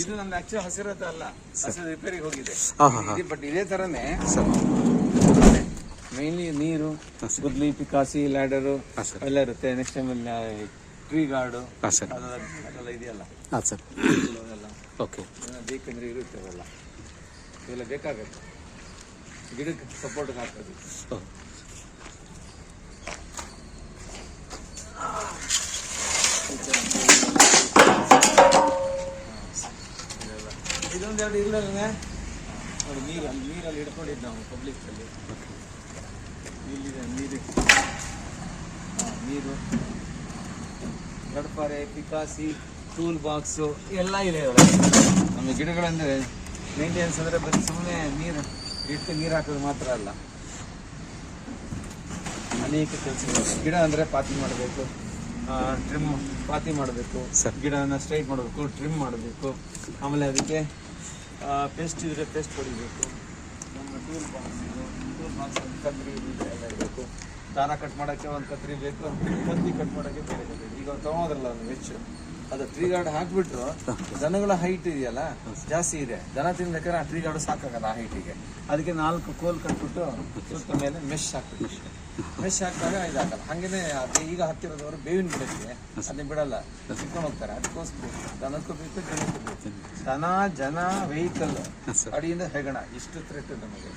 ಇದು ನಮ್ದು ಆಕ್ಚುಲಿ ಹಸಿರತ ಅಲ್ಲ. ಹಸಿರು ರಿಪೇರಿಗೆ ಹೋಗಿದೆ. ಬಟ್ ಇದೇ ತರನೇ ಸರ್ ಮೇನ್ಲಿ ನೀರು ಗುದ್ಲಿ ಪಿಕಾಸಿ ಲ್ಯಾಡರು ಹಾಂ ಸರ್ ಎಲ್ಲ ಇರುತ್ತೆ. ನೆಕ್ಸ್ಟ್ ಟೈಮ್ ಟ್ರೀ ಗಾರ್ಡು ಹಾಂ ಸರ್ ಅದೆಲ್ಲ ಅದೆಲ್ಲ ಇದೆಯಲ್ಲ? ಹಾಂ ಸರ್ ಅದೆಲ್ಲ. ಓಕೆ ಏನೋ ಬೇಕಂದ್ರೆ ಇರುತ್ತೆ ಅವೆಲ್ಲ. ಇವೆಲ್ಲ ಬೇಕಾಗತ್ತೆ. ಗಿಡಕ್ಕೆ ಸಪೋರ್ಟ್ ಹಾಕೋದು ಓ ಇದೊಂದೆರಡು ಇಲ್ಲ ನೋಡಿ ನೀರಲ್ಲಿ ನೀರಲ್ಲಿ ಹಿಡ್ಕೊಂಡಿದ್ದು ನಾವು ಪಬ್ಲಿಕ್ ಅಲ್ಲಿ. ಇಲ್ಲಿದೆ ನೀರು. ನೀರು. ಗಡ್ಪಾರೆ ಪಿಕಾಸಿ ಟೂಲ್ ಬಾಕ್ಸು ಎಲ್ಲ ಇದೆ ನಮ್ಮ ಗಿಡಗಳಂದರೆ ಮೇಂಟೆನೆನ್ಸ್ ಅಂದ್ರೆ ಬರೀ ಸುಮ್ಮನೆ ನೀರು ಇಟ್ಟು ನೀರು ಹಾಕೋದು ಮಾತ್ರ ಅಲ್ಲ. ಅನೇಕ ಕೆಲಸಗಳು. ಗಿಡ ಅಂದ್ರೆ ಪಾತಿ ಮಾಡಬೇಕು. ಟ್ರಿಮ್ ಪಾತಿ ಮಾಡಬೇಕು. ಸರ್. ಗಿಡನ ಸ್ಟ್ರೈಟ್ ಮಾಡಬೇಕು ಟ್ರಿಮ್ ಮಾಡಬೇಕು. ಆಮೇಲೆ ಅದಕ್ಕೆ ಪೇಸ್ಟ್ ಇದ್ರೆ ಪೇಸ್ಟ್ ಹೊಡಿಬೇಕು. ನಮ್ಮ ಟೂಲ್ ಬಾಕ್ಸ್ ಟೂಲ್ ಬಾಕ್ಸ್ ಕತ್ರಿ ಇದು, ಎಲ್ಲ ಇರಬೇಕು. ದಾರ ಕಟ್ ಮಾಡೋಕ್ಕೆ ಒಂದು ಕತ್ರಿ ಬೇಕು ಕತ್ತಿ ಕಟ್ ಮಾಡೋಕ್ಕೆ ಬೇರೆ ಈಗ ತಗೊಂಡ್ರಲ್ಲ ಒಂದು ಹೆಚ್ಚು ಅದು ಟ್ರೀ ಗಾರ್ಡ್ ಹಾಕ್ಬಿಟ್ರು, ದನಗಳ ಹೈಟ್ ಇದೆಯಲ್ಲ, ಜಾಸ್ತಿ ಇದೆ. ದನ ತಿನ್ಬೇಕಾದ್ರೆ ಆ ಟ್ರೀ ಗಾರ್ಡ್ ಸಾಕಾಗಲ್ಲ ಆ ಹೈಟಿಗೆ ಅದಕ್ಕೆ ನಾಲ್ಕು ಕೋಲ್ ಕಟ್ಬಿಟ್ಟು ಸುತ್ತ ಮೇಲೆ ಮೆಶ್ ಹಾಕ್ಬಿಟ್ಟು. ಮೆಶ್ ಹಾಕಿದಾಗ ಇದಾಗಲ್ಲ. ಹಾಗೇನೆ ಅದೇ ಈಗ ಹತ್ತಿರದವರು ಬೇವಿನ ಗಿಡಕ್ಕೆ ಅದನ್ನ ಬಿಡಲ್ಲ. ಸಿಕ್ಕೊಂಡು ಹೋಗ್ತಾರೆ. ಅದಕ್ಕೋಸ್ಕರ ದನಕ್ಕೂ ಬೇಕು ಜನಕ್ಕೂ ಬೇಕು ದನ ಜನ ವೆಹಿಕಲ್ ಅಡಿಯಿಂದ ಹೆಗಣ. ಇಷ್ಟು ಥ್ರೆಟ್ ನಮಗೆ.